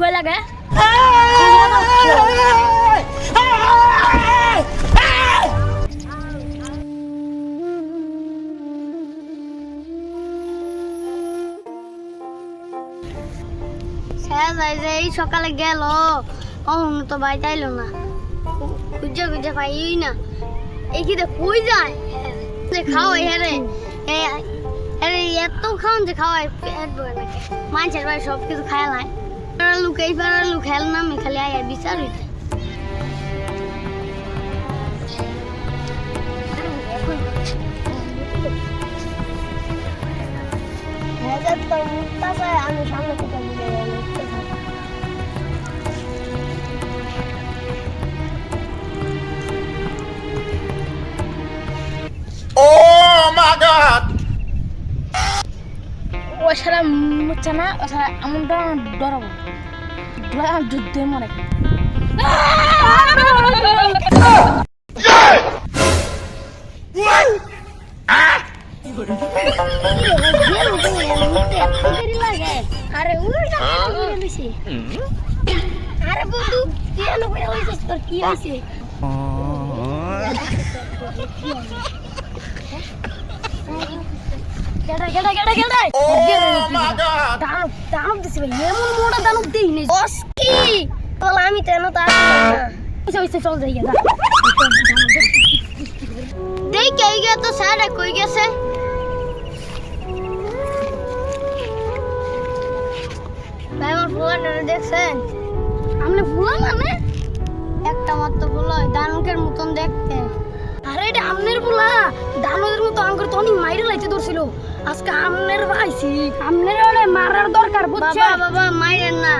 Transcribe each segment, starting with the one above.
কই লাগে? এই সকালে গেল। অহন তো ভাই চাইলো না। খুঁজে খুঁজে পাইই না। এই কি কই যায়? খাওয়াই হ্যারে আরে এত খাওয়ান যে খাওয়াই পেট ভরে মানুষের ভাই সব কিছু খায় নাই লুকাই পাড়ার লুক খেল না আমি খালি আয় বিচার হইতে আমি সামনে থেকে Oh my god! ও সারা মুচ্ছে না ও সারা এমন ডরাবো ডরা যুদ্ধে মরে আরে উল্টা আরে বন্ধু তুই করে হইছিস তোর কি হইছে আমি তেন তো আসি না। ওইসে ওইসে চল যাই কে তো কই গেছে। ভাই আমার ফুলাটা দেখছেন? আপনি ফুলা মানে? একটা মাত্র ফুলা দানকের মতন দেখতে। আরে এটা আমনের ফুলা দানকের মতো আঙ্গুর তো অনেক মাইরে লাইতে ধরছিল। আজকে আমনের পাইছি আমনের ওরে মারার দরকার বুঝছে বাবা বাবা মাইরেন না।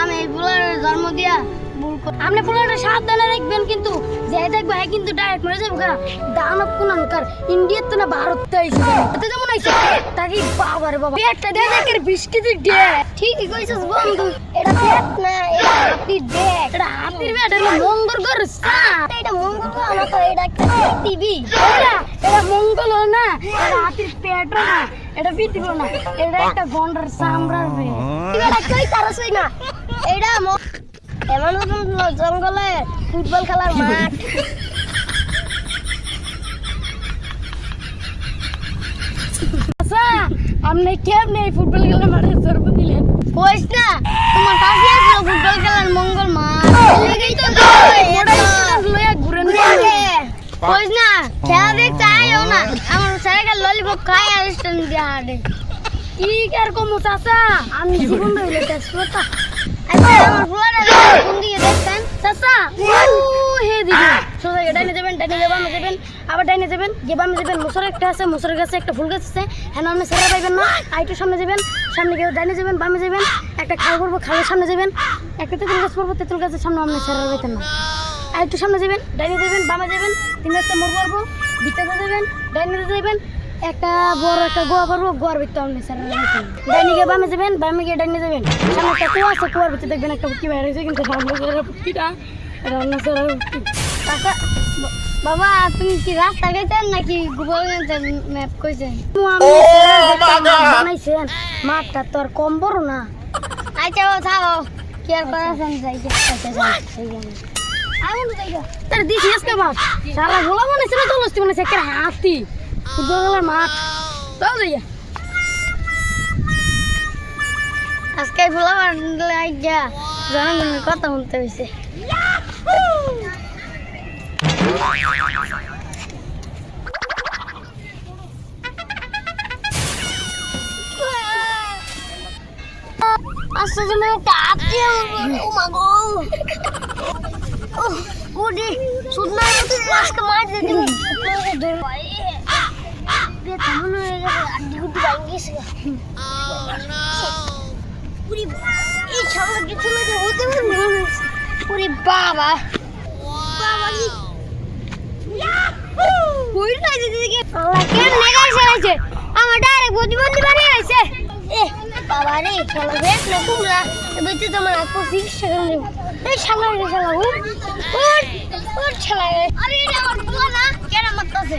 আমি এই জন্ম দিয়া আপনি ফুলাটা সাবধানে রাখবেন কিন্তু যে দেখবে হ্যাঁ কিন্তু ডাইরেক্ট মরে যাবে গা। দানব কোন আনকার ইন্ডিয়ার তো না ভারত তো আইছে যেমন আইছে তাকে বাবা রে বাবা। পেটটা দে দেখের বিশ কেজি ডে ঠিকই কইছিস বন্ধু এটা পেট না এটা হাতির ডে এটা হাতির পেট এটা মঙ্গল করছ এটা মঙ্গল না তো এটা একটা টিভি এটা মঙ্গল না এটা হাতির পেট না এটা পৃথিবী না এটা একটা গন্ডার সামরার রে এটা কই তারসই না? এটা ম- এমন জঙ্গলে ফুটবল খেলার মাঠ। আচ্ছা আপনি কেমনে এই ফুটবল খেলার মাঠে জন্ম দিলেন? কইস না তোমার কাছে ফুটবল খেলার মঙ্গল মাঠ। লেগেই তো লয়া ঘুরেন কইস না খেলা দেখতে আইও না আমার সাইকেল ললিপপ খাই হাঁটে কি কার কমু চাচা? আমি জীবন রইলে তেজপাতা আচ্ছা আমার ফুলাটা কোন দিকে দেখছেন চাচা? হে দিদি। সোজা ডাইনে যাবেন ডাইনে যাবেন বামে যাবেন। আবার ডাইনে যাবেন গিয়ে বামে যাবেন। মুসর একটা আছে মুসরের গাছে একটা ফুল গাছ আছে। হ্যাঁ আপনি সেরা পাইবেন না। আইটু সামনে যাবেন সামনে গিয়ে ডাইনে যাবেন বামে যাবেন। একটা খাল করব খালের সামনে যাবেন। একটা তেঁতুল গাছ পড়ব তেঁতুল গাছের সামনে আপনি সেরা পাইতেন না। আর একটু সামনে যাবেন ডাইনে যাবেন বামে যাবেন। তিন রাস্তা মোড় পারব ভিতরে যাবেন ডাইনে যাবেন। একটা বড় একটা গোয়া পারব গোয়ার ভিতরে আপনি স্যার ডাইনে গিয়ে বামে যাবেন বামে গিয়ে ডাইনে যাবেন। সামনে একটা কুয়া আছে কুয়ার ভিতরে দেখবেন একটা পুটকি বাইরে হয়েছে কিন্তু অন্য স্যারের পুটকি। কাকা বাবা তুমি কি রাস্তা গেছেন নাকি গুগল ম্যাপ কইছেন? বানাইছেন। মাঠটা তো আর কম বড় না। আচ্ছা ও থাকো কি আর করাছেন যাই তার মাঠ সারা গোলা মনে ছিল তো লস্তি মনে একটা হাতি ফুটবলের মাঠ চল যাইয়া আজকে গোলা মাঠ লাগিয়া জনগণের কথা শুনতে হয়েছে আচ্ছা যেন একটা হাতি ও মা গো ওডি সুদনা মতো আজকে মার দিতে ধরে বে কেমন হয়ে গেছে আড্ডি গুড্ডি ভাঙি গেছে পুরি এই ছাগল কিছু না যে হতে পারে হচ্ছে বাবা। বাবা রে কই নাই দিদি দিকে কেন নেগাই চালাইছে আমার ডাইরেক্ট প্রতিবন্ধী বানিয়ে গেছে এ, বাবা রে, খেলা দেখ না তোমরা। এবার তো তোমার চিকিৎসা করে নেব এই শালা রে, শালা, উঠ উঠ শালা রে। আরে, এটা আমার না, কেন মারতাছে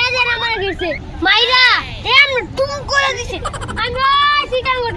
মাইরা এম টুম করে দিছে। আমি সিটা উঠ